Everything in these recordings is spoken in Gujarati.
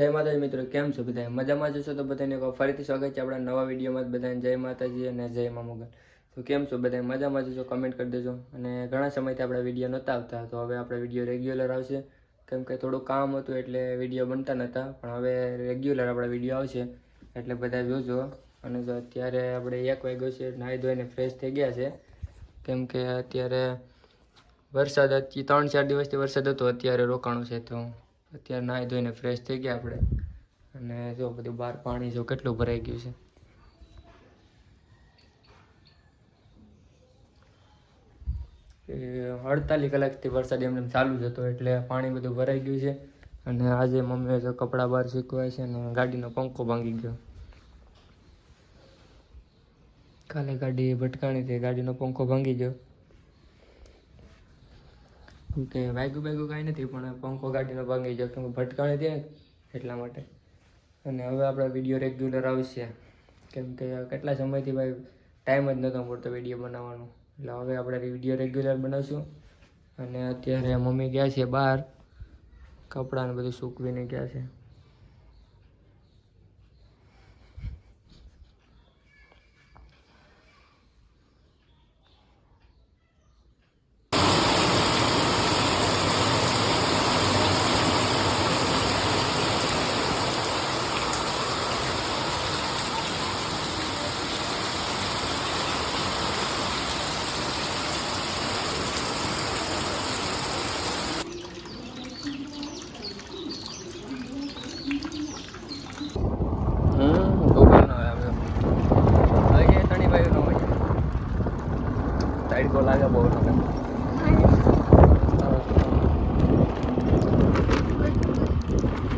જય માતાજી મિત્રો, કેમ છો બધા મજામાં જશો તો બધાને ફરીથી સ્વાગત છે આપણા નવા વિડીયોમાં બધાને જય માતાજી અને જય મા મોગલ. તો કેમ છો બધા મજામાં જશો કમેન્ટ કરી દેજો. અને ઘણા સમયથી આપણા વીડિયો નહોતા આવતા, તો હવે આપણે વીડિયો રેગ્યુલર આવશે. કેમ કે થોડું કામ હતું એટલે વીડિયો બનતા નહોતા પણ હવે રેગ્યુલર આપણા વીડિયો આવશે. એટલે બધા જોજો. અને જો અત્યારે આપણે એક વાગ્યો છે, નાહી ધોઈને ફ્રેશ થઈ ગયા છે. કેમ કે અત્યારે વરસાદ ત્રણ ચાર દિવસથી વરસાદ હતો, અત્યારે રોકાણું છે તો અત્યારે નાહી ધોઈને ફ્રેશ થઈ ગયા આપણે. અને જો બધું બહાર પાણી જો કેટલું ભરાઈ ગયું છે. અડતાલીસ કલાકથી વરસાદ એમને એમ ચાલુ જ હતો એટલે પાણી બધું ભરાઈ ગયું છે. અને આજે મમ્મીએ જો કપડાં બહાર શીખવાય છે અને ગાડીનો પંખો ભાંગી ગયો. કાલે ગાડી ભટકાણી હતી, ગાડીનો પંખો ભાંગી ગયો. કે વાગ્યું વાગ્યું કાંઈ નથી, પણ પંખો ગાડીનો ભાંગી ગયો, કેમ કે ભટકાણી હતી એટલા માટે. અને હવે આપણા વીડિયો રેગ્યુલર આવશે. કેમ કે કેટલા સમયથી ભાઈ ટાઈમ જ નહોતો મળતો વીડિયો બનાવવાનો. એટલે હવે આપણે વીડિયો રેગ્યુલર બનાવશું. અને અત્યારે મમ્મી ગયા છે બહાર કપડાને બધું સૂકવીને ગયા છે હમ ગોગલ નો આવ્યો હવે કે તણી ભાઈ નો હોય કો લાગે બહુ નો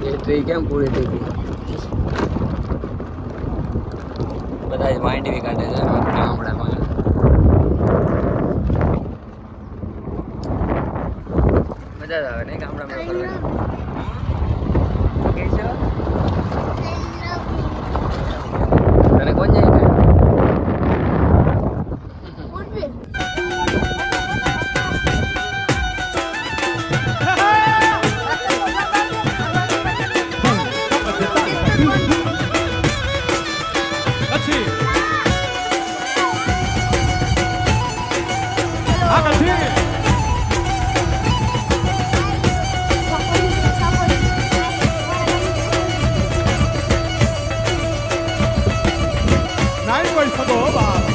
એ એ કેમ પૂરી થઈ ગઈ? બધા માંડવી કાઢે છે ગામડામાં મજા જ આવે નહીં ગામડામાં આગળથી નાઈ કોઈ શકો